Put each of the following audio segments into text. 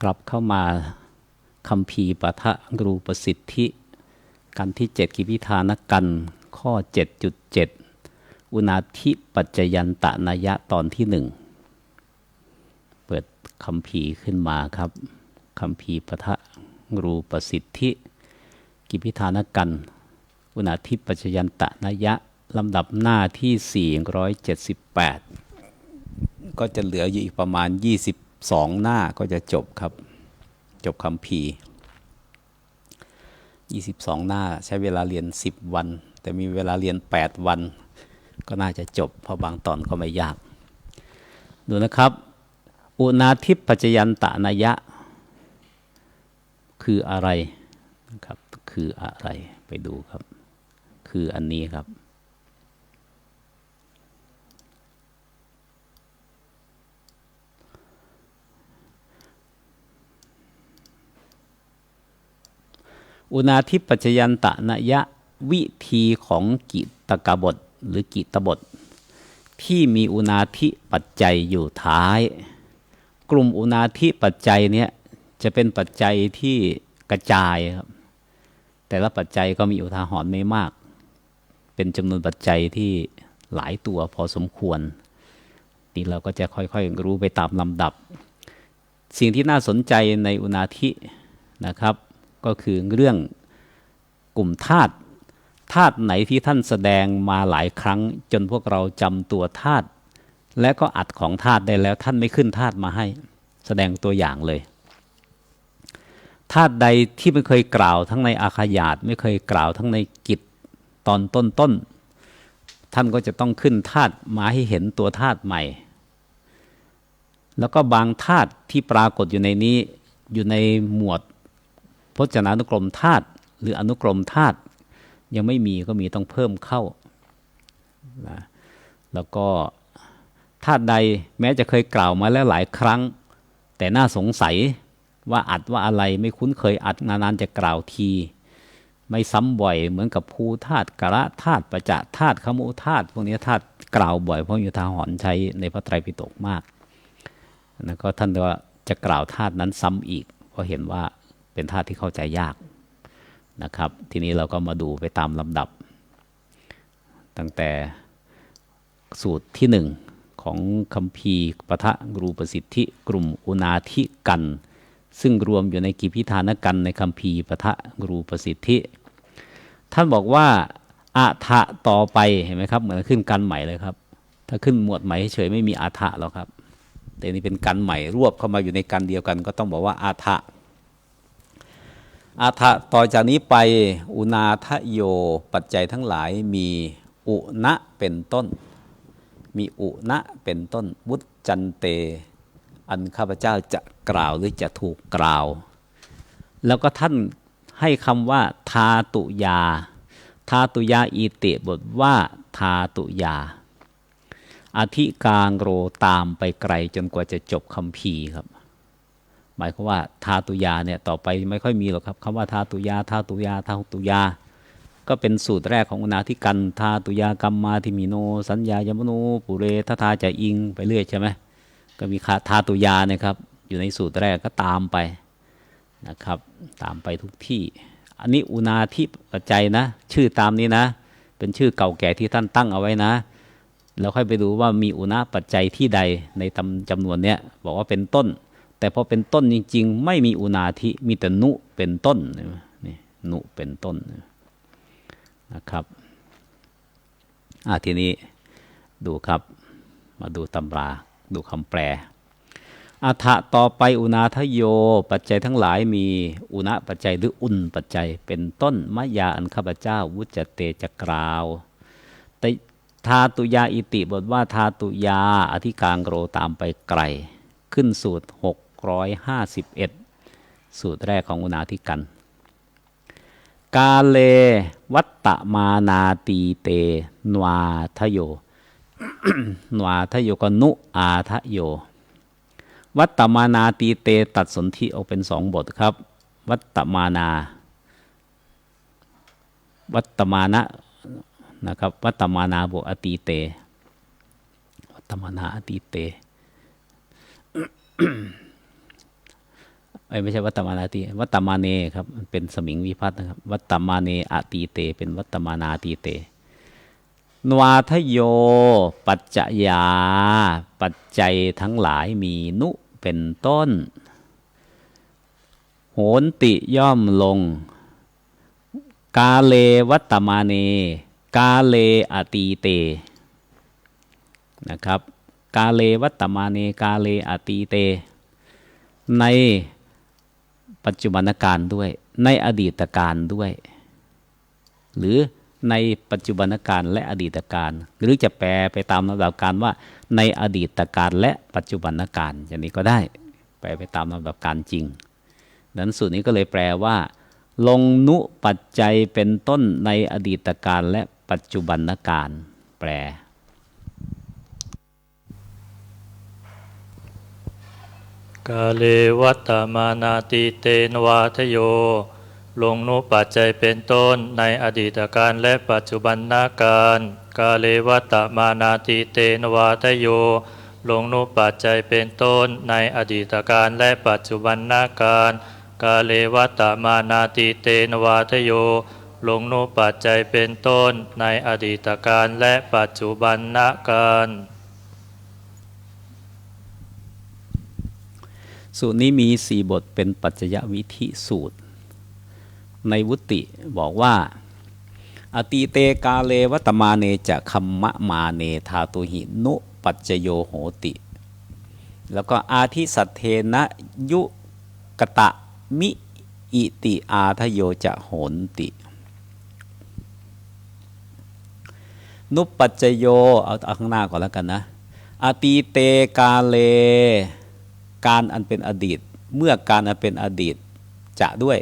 กลับเข้ามาคำพีปะทะรูปสิทธิกันที่ 7 กิพิธานกันข้อ 7.7 อุณาธิปัจจยันตะนายะตอนที่หนึ่งเปิดคำพีขึ้นมาครับคำพีปะทะรูปสิทธิ กิพิธานกัน อุณาธิปัจจยันตะนายะลำดับหน้าที่ 478 ก็จะเหลืออยู่อีกประมาณ 22หน้าก็จะจบครับ จบคำพี22 หน้าใช้เวลาเรียน 10 วัน แต่มีเวลาเรียน 8 วัน ก็น่าจะจบ เพราะบางตอนก็ไม่ยาก ดูนะครับ อุณาทิปปัจยันตะนยะ คืออะไรนะครับ คืออะไรไปดูครับ คืออันนี้ครับ อุณาทิปัจยันตะนยะวิธีของกิตกบทหรือกิตบท ที่มีอุณาทิปัจจัยอยู่ท้าย กลุ่มอุณาทิปัจจัยเนี้ยจะเป็นปัจจัยที่กระจายครับแต่ละปัจจัยก็มีอุทาหรณ์ไม่มาก เป็นจำนวนปัจจัยที่หลายตัวพอสมควร นี่เราก็จะค่อยๆรู้ไปตามลำดับ สิ่งที่น่าสนใจในอุณาทินะครับ ก็คือเรื่องกลุ่มธาตุธาตุไหนที่ท่านแสดงมาหลายครั้ง จนพวกเราจำตัวธาตุและก็อัดของธาตุได้แล้วท่านไม่ขึ้นธาตุมาให้ แสดงตัวอย่างเลยธาตุใดที่ไม่เคยกล่าวทั้งในอาขยาตไม่เคยกล่าวทั้งในกิจตอนต้นต้นท่านก็จะต้องขึ้นธาตุมาให้เห็นตัวธาตุใหม่ แล้วก็บางธาตุที่ปรากฏอยู่ในนี้อยู่ในหมวด พจนานุกรมธาตุหรืออนุกรมธาตุยังไม่มีก็มีต้องเพิ่มเข้านะแล้วก็ธาตุใดแม้จะเคยกล่าวมาแล้วหลายครั้ง แต่น่าสงสัยว่าอัดว่าอะไรไม่คุ้นเคยอัดนานๆจะกล่าวที ไม่ซ้ำบ่อยเหมือนกับภูธาตุกระธาตุประจะธาตุขมุธาตุพวกนี้ธาตุกล่าวบ่อยเพราะยุทาหอนใช้ในพระไตรปิฎกมากแล้วก็ท่านว่าจะกล่าวธาตุนั้นซ้ำอีกเพราะเห็นว่า เป็นธาตุที่เข้าใจยากนะครับ ทีนี้เราก็มาดูไปตามลำดับ ตั้งแต่สูตรที่หนึ่งของคำพีปะทะรูปสิทธิกลุ่มอุณาธิกัน ซึ่งรวมอยู่ในกิพิธานกันในคำพีปะทะรูปสิทธิ ท่านบอกว่าอาทะต่อไปเห็นไหมครับเหมือนขึ้นกันใหม่เลยครับ ถ้าขึ้นหมวดใหม่เฉยไม่มีอาทะแล้วครับ แต่นี่เป็นกันใหม่รวบเข้ามาอยู่ในกันเดียวกัน ก็ต้องบอกว่าอาทะ อาทะต่อจากนี้ไปอุณาทโยปัจจัยทั้งหลายมีอุณะเป็นต้น มีอุณะเป็นต้นวุจจันเต อันข้าพเจ้าจะกล่าวหรือจะถูกกล่าว แล้วก็ท่านให้คำว่า ทาตุยา ทาตุยาอีเตบทว่าทาตุยาอธิกางโรตามไปไกลจนกว่าจะจบคำพีครับ หมายความว่าทาตุยาเนี่ยต่อไปไม่ค่อยมีหรอกครับคำว่าทาตุยาทาตุยาทาตุยา ก็เป็นสูตรแรกของอุณาธิกันทาตุยากรรมมาทิมิโน สัญญายมโนปุเรททาจะอิงไปเรื่อยใช่ไหมก็มีทาตุยานะครับอยู่ในสูตรแรกก็ตามไปนะครับ ตามไปทุกที่ อันนี้อุณาธิปัจจัยนะ ชื่อตามนี้นะ เป็นชื่อเก่าแก่ที่ท่านตั้งเอาไว้นะแล้วค่อยไปดูว่ามีอุณาปัจจัยที่ใดในจำนวนเนี้ยบอกว่าเป็นต้น แต่พอเป็นต้นจริง ๆ ไม่มีอุณาธิมีแต่นุเป็นต้นนี่นุเป็นต้นนะครับอ่าทีนี้ดูครับ มาดูตำราดูคำแปลอัฐะต่อไปอุณาทโย ปัจจัยทั้งหลายมีอุณปัจจัยหรืออุ่นปัจจัย เป็นต้นมยาอันข้าพเจ้า วุจเตจะกราวแต่ทาตุยาอิติบทว่าทาตุยาอธิกางโรตามไปไกล ขึ้นสูตรหก 651 สูตรแรกของอุณาธิกัน กาเลวัตตมานาตีเต นวาทโย นวาทโยกนุอาทโย วัตตมานาตีเตตัดสนธิออกเป็นสองบทครับ วัตตมานา วัตตมานะนะครับ วัตตมานาบวกอตีเต วัตตมานาอตีเต ไม่ใช่วัตตมานาติวัตตมาเนครับเป็นสมิงวิพัฒน์นะครับ วัตตมาเนอตีเต เป็นวัตตมานาตีเตนวาทโย ปัจจยา ปัจจัยทั้งหลายมีนุเป็นต้น โหนติย่อมลง กาเลวัตตมาเน กาเลอตีเต นะครับ กาเลวัตตมาเน กาเลอตีเต ใน ปัจจุบันการด้วย ในอดีตการด้วย หรือในปัจจุบันการและอดีตการ หรือจะแปลไปตามลำดับการว่า ในอดีตการและปัจจุบันการอย่างนี้ก็ได้ แปลไปตามลำดับการจริงดังนั้นสูตรนี้ก็เลยแปลว่า ลงนุปัจจัยเป็นต้นในอดีตการและปัจจุบันการ แปล กาเลวัตมานาติเตนวาทโย ลงนุปัจจัยเป็นต้นในอดีตการและปัจจุบันนาการ กาเลวัตมานาติเตนวาทโย ลงนุปัจจัยเป็นต้นในอดีตการและปัจจุบันนาการ กาเลวัตตมานาติเตนวาทโย ลงนุปัจจัยเป็นต้นในอดีตการและปัจจุบันนาการ สูตรนี้มีสี่บทเป็นปัจจยวิธิสูตร ในวุติบอกว่า อตีเตกาเลวัตมาเนจะคัมมะมาเนธาตุหินุปัจจโยโหติ แล้วก็อาทิสัทเทนะยุกตะมิอิติอาทโยจะโหนติ นุปัจจโยเอาเอาข้างหน้าก่อนแล้วกันนะ อตีเตกาเล การอันเป็นอดีต เมื่อการอันเป็นอดีตจะด้วย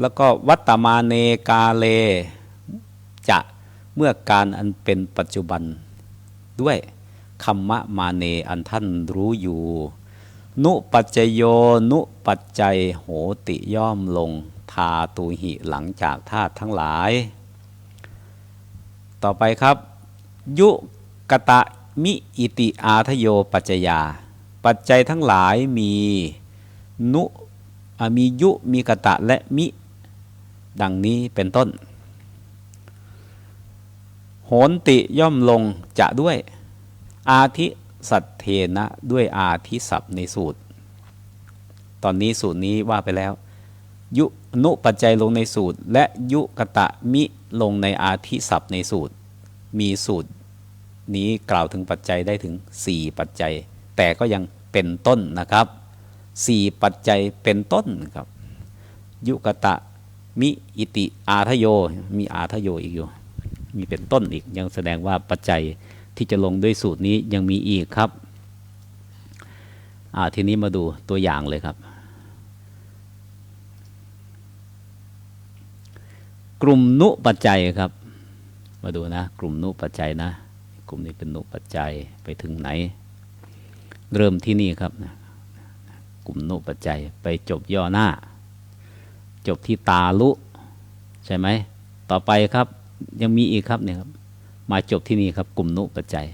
แล้วก็วัตมาเนกาเลจะเมื่อการอันเป็นปัจจุบันด้วยคัมมะมาเนอันท่านรู้อยู่ นุปัจจโยนุปัจจัยโหติย่อมลงทาตูหิหลังจากธาตุทั้งหลาย ต่อไปครับ ยุกตะมิอิติอาทโยปัจจยา ปัจจัยทั้งหลายมีนุมียุมีกะตะและมิ ดังนี้เป็นต้น โหนติย่อมลงจะด้วย อาทิสัตเทนะด้วยอาทิศัพในสูตร ตอนนี้สูตรนี้ว่าไปแล้ว ยุนุปัจจัยลงในสูตร และยุกะตะมิลงในอาทิศัพในสูตร มีสูตรนี้กล่าวถึงปัจจัยได้ถึง 4 ปัจจัย แต่ก็ยังเป็นต้นนะครับ4ปัจจัยเป็นต้นครับ ยุกตะมิอิติอาทโย มีอาทโยอีกอยู่ มีเป็นต้นอีก ยังแสดงว่าปัจจัยที่จะลงด้วยสูตรนี้ยังมีอีกครับอ่าทีนี้มาดูตัวอย่างเลยครับ กลุ่มนุปัจจัยครับ มาดูนะ กลุ่มนุปัจจัยนะ กลุ่มนี้เป็นนุปัจจัยไปถึงไหน เริ่มที่นี่ครับนะกลุ่มนุปัจจัยไปจบย่อหน้า จบที่ตาลุ ใช่ไหม ต่อไปครับยังมีอีกครับเนี่ยครับ มาจบที่นี่ครับ กลุ่มนุปัจจัย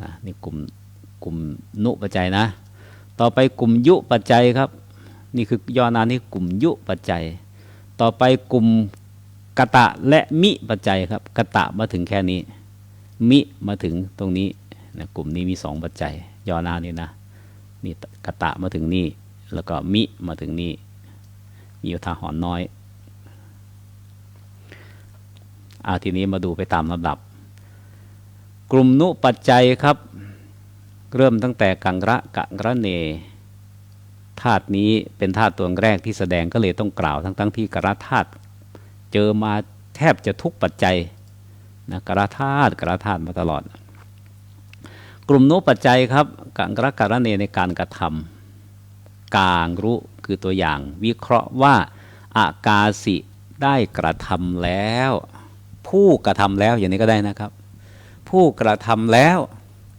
นะนี่กลุ่มกลุ่มนุปัจจัยนะ ต่อไปกลุ่มยุปัจจัยครับ นี่คือย่อหน้านี่กลุ่มยุปัจจัย ต่อไปกลุ่มกะตะและมิปัจจัยครับกะตะมาถึงแค่นี้ มิมาถึงตรงนี้ นะกลุ่มนี้มีสองปัจจัย ย่อหน้านี่นะนี่กะตะมาถึงนี่ แล้วก็มิมาถึงนี่ มีอุทาหรณ์น้อยอาทีนี้มาดูไปตามลำดับ กลุ่มนุปัจจัยครับ เริ่มตั้งแต่กังระกังระเนธาตุนี้เป็นธาตุตัวแรกที่แสดงก็เลยต้องกล่าวทั้งทั้งที่กระธาตุเจอมาแทบจะทุกปัจจัยนะกระธาตุกระธาตุมาตลอด กลุ่มนุปัจจัยครับกังระกังรเนในการกระทำกางรู้คือตัวอย่าง วิเคราะห์ว่าอากาสิได้กระทำแล้ว ผู้กระทำแล้วอย่างนี้ก็ได้นะครับ ผู้กระทำแล้ว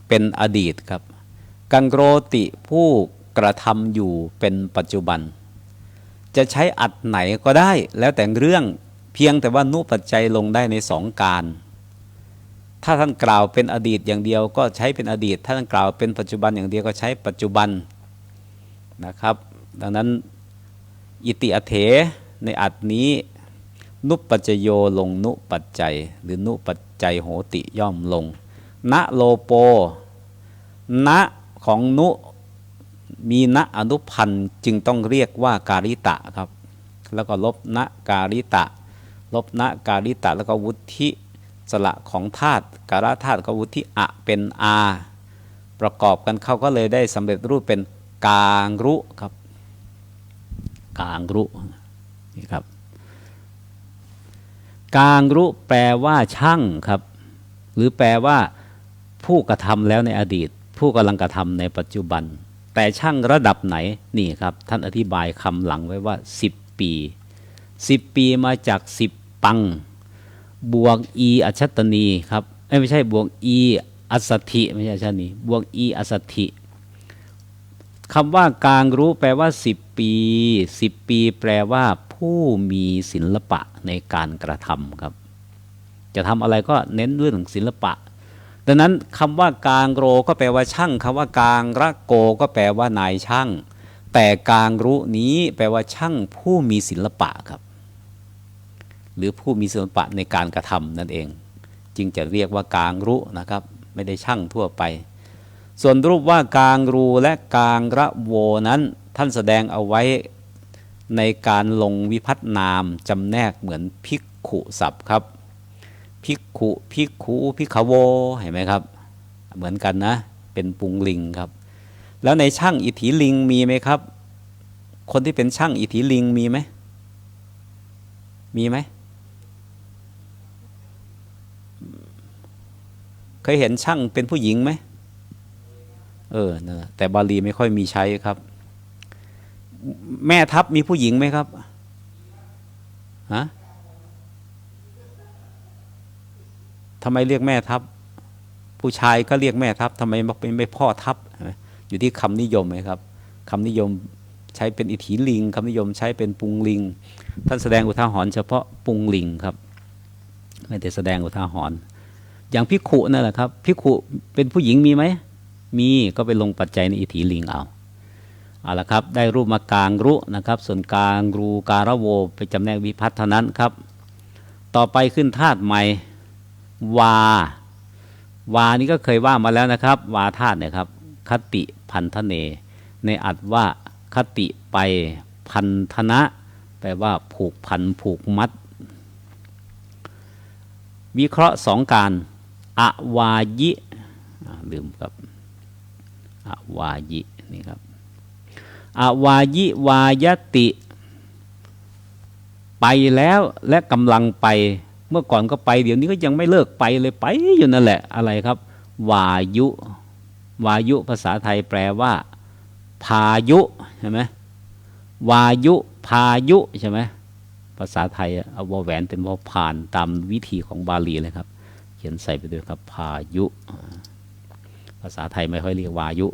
เป็นอดีตครับ กังโรติผู้กระทำอยู่เป็นปัจจุบัน จะใช้อัดไหนก็ได้แล้วแต่เรื่องเพียงแต่ว่านุปัจจัยลงได้ในสองการ ถ้าท่านกล่าวเป็นอดีตอย่างเดียวก็ใช้เป็นอดีต ถ้าท่านกล่าวเป็นปัจจุบันอย่างเดียวก็ใช้ปัจจุบันนะครับ ดังนั้นอิติอเถในอัดนี้นุปปัจจโยลงนุปัจจัย หรือนุปัจจัยโหติย่อมลง ณโลโป ณของนุมีณอนุพันธ์จึงต้องเรียกว่าการิตะครับ แล้วก็ลบณการิตะ ลบณการิตะแล้วก็วุธิ สละของธาตุการธาตุกวุธิอะเป็นอาประกอบกันเขาก็เลยได้สำเร็จรูปเป็นกางรุครับกางรุนี่ครับกางรุแปลว่าช่างครับ หรือแปลว่า ผู้กระทำแล้วในอดีต ผู้กำลังกระทำในปัจจุบัน แต่ช่างระดับไหนนี่ครับ ท่านอธิบายคำหลังไว้ว่า 10 ปี 10 ปีมาจาก 10 ปัง บวก e อัชตนีครับไม่ใช่บวก e อัสถิไม่ใช่ชานีบวก e อัสสถิคำว่ากลางรู้แปลว่า 10 ปี 10 ปีแปลว่า ผู้มีศิลปะในการกระทำครับ จะทำอะไรก็เน้นเรื่องศิลปะ ดังนั้นคำว่ากลางโรก็แปลว่าช่างคำว่ากลางระโกก็แปลว่านายช่าง แต่กลางรู้นี้แปลว่าช่างผู้มีศิลปะครับ หรือผู้มีศิลปะในการกระทำนั่นเอง จึงจะเรียกว่ากลางรุนะครับ ไม่ได้ช่างทั่วไป ส่วนรูปว่ากลางรูและกลางระโวนั้น ท่านแสดงเอาไว้ในการลงวิพัฒนามจำแนกเหมือนภิกขุศัพท์ครับภิกขุภิกขุภิกขโวเห็นไหมครับ เหมือนกันนะ เป็นปุงลิงครับ แล้วในช่างอิทธิลิงมีไหมครับ คนที่เป็นช่างอิทธิลิงมีไหมมีไหม เคยเห็นช่างเป็นผู้หญิงไหมเออนะแต่บาลีไม่ค่อยมีใช้ครับ แม่ทัพมีผู้หญิงไหมครับฮะทำไมเรียกแม่ทัพ ผู้ชายก็เรียกแม่ทัพทำไมไม่ไม่พ่อทัพอยู่ที่คำนิยมไหมครับคำนิยมใช้เป็นอิทธิลิงคำนิยมใช้เป็นปุงลิง ท่านแสดงอุทาหรณ์เฉพาะปุงลิงครับ ไม่ได้แสดงอุทาหรณ์ อย่างพิกขุนั่นแหละครับพิกขุเป็นผู้หญิงมีไหมมีก็ไปลงปัจจัยในอิทธิลิงเอาเอาละครับ ได้รูปมากลางรุนะครับ ส่วนกลางรูการะโวไปจำแนกวิพัฒน์เท่านั้นครับ ต่อไปขึ้นธาตุใหม่วาวานี่ก็เคยว่ามาแล้วนะครับ วาธาตุเนี่ยครับคติพันธเน ในอัดว่าคติไปพันธนะ แปลว่าผูกพันผูกมัด วิเคราะห์สองการ อวายิลืมครับอวายินี่ครับอวายิวายติ ไปแล้วและกำลังไปเมื่อก่อนก็ไป เดี๋ยวนี้ก็ยังไม่เลิกไปเลยไปอยู่นั่นแหละอะไรครับ วายุ วายุภาษาไทยแปลว่า พายุใช่ไหมวายุพายุใช่ไหมภาษาไทยเอาวแหวนเป็นวอผ่านตามวิธีของบาลีเลยครับ เขียนใส่ไปด้วยครับพายุ ภาษาไทยไม่ค่อยเรียกวายุ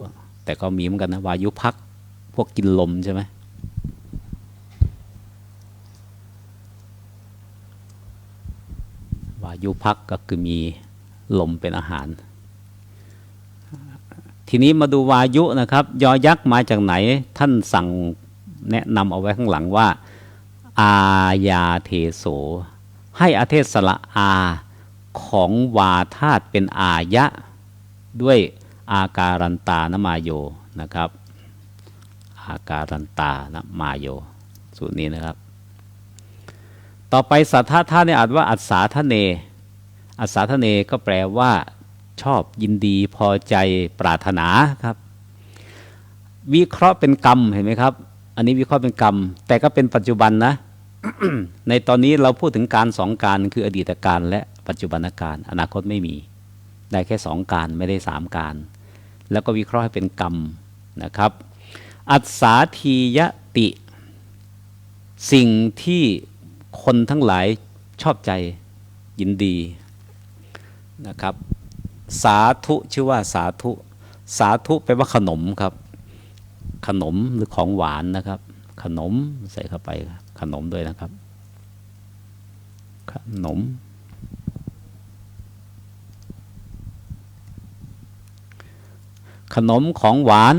แต่ก็มีเหมือนกันนะวายุพักพวกกินลมใช่ไหมวายุพักก็คือมีลมเป็นอาหาร ทีนี้มาดูวายุนะครับ ยอยักษ์มาจากไหน ท่านสั่งแนะนำเอาไว้ข้างหลังว่า อาญาเทโส ให้อเทศละอา ของวาธาตุเป็นอายะ ด้วยอาการันตานมาโยนะครับ อาการันตานมาโย สูตรนี้นะครับ ต่อไปสัทธาธาตุเนี่ยอาจว่าอัศาทะเน อัศาทะเนก็แปลว่า ชอบยินดีพอใจปรารถนาครับ วิเคราะห์เป็นกรรมเห็นไหมครับ อันนี้วิเคราะห์เป็นกรรม แต่ก็เป็นปัจจุบันนะในตอนนี้เราพูดถึงการสองการคืออดีตการและ ปัจจุบันการ อนาคตไม่มี ได้แค่สองการไม่ได้สามการ แล้วก็วิเคราะห์ให้เป็นกรรมนะครับ อัศาทียติ สิ่งที่คนทั้งหลายชอบใจยินดีนะครับ สาธุชื่อว่าสาธุ สาธุแปลว่าขนมครับ ขนมหรือของหวานนะครับ ขนมใส่เข้าไปขนมด้วยนะครับ ขนม ขนมของหวาน